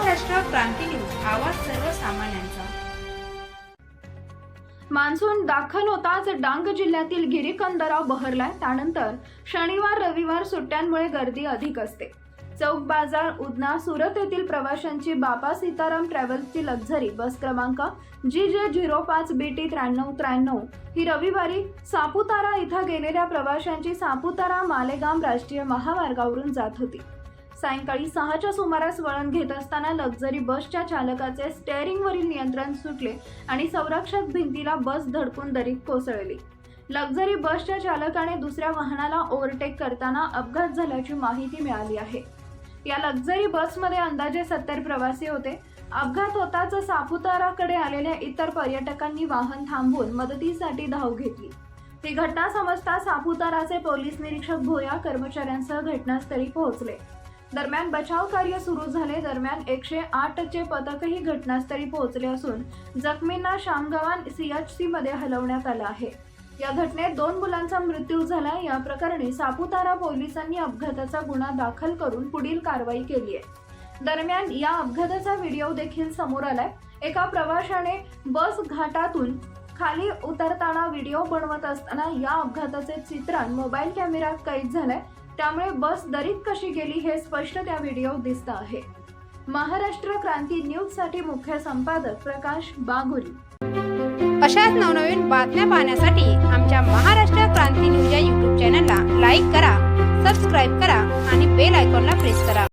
क्रांती news आवाज सर्वसामान्यांचा. Monsoon दाखल होताच डांग जिल्ह्यातील गिरीकंदराव बहरलाय. त्यानंतर शनिवार रविवार सुट्ट्यांमुळे गर्दी अधिक असते. चौक बाजार उदना सुरत येथील प्रवाशांची बापा सीताराम ट्रॅव्हल्सची लक्झरी बस क्रमांक जी जे झिरो पाच बी टी त्र्याण्णव त्र्याण्णव ही रविवारी सापुतारा इथं गेलेल्या प्रवाशांची सापुतारा मालेगाम राष्ट्रीय महामार्गावरून जात होती. सायंकाळी सहाच्या सुमारास वळण घेत असताना लक्झरी बसच्या चालकाचे स्टेअरिंगवरील नियंत्रण सुटले आणि संरक्षक भिंतीला बस धडकून दरीत कोसळली. लक्झरी बसच्या चालकाने दुसऱ्या वाहनाला ओव्हरटेक करताना अपघात झाल्याची माहिती मिळाली आहे. या लक्झरी बसमध्ये अंदाजे सत्तर प्रवासी होते. अपघात होताच सापुताराकडे आलेल्या इतर पर्यटकांनी वाहन थांबवून मदतीसाठी धाव घेतली. ही घटना समजता सापुताराचे पोलीस निरीक्षक भोया कर्मचाऱ्यांसह घटनास्थळी पोहोचले. दरम्यान बचाव कार्य सुरू झाले दरम्यान एकशे आठचे पथकही घटनास्थळी पोहोचले असून जखमींना शामगवान सीएचसी मध्ये हलवण्यात आलं आहे. या घटनेत दोन मुलांचा मृत्यू झाला. या प्रकरणी सापुतारा पोलिसांनी अपघाताचा गुन्हा दाखल करून पुढील कारवाई केली आहे. दरम्यान या अपघाताचा व्हिडिओ देखील समोर आलाय. एका प्रवाशाने बस घाटातून खाली उतरताना व्हिडिओ बनवत असताना या अपघाताचे चित्रण मोबाईल कॅमेऱ्यात कैद झालंय. त्यामुळे बस दरीत कशी गेली हे स्पष्ट त्या व्हिडिओ दिसत आहे. महाराष्ट्र क्रांती न्यूजसाठी मुख्य संपादक प्रकाश बागुरी. अशाच नवनवीन बातम्या पाहण्यासाठी आमच्या महाराष्ट्र क्रांती न्यूज या यूट्यूब चॅनलला लाईक करा सबस्क्राईब करा आणि बेल आयकॉनला प्रेस करा.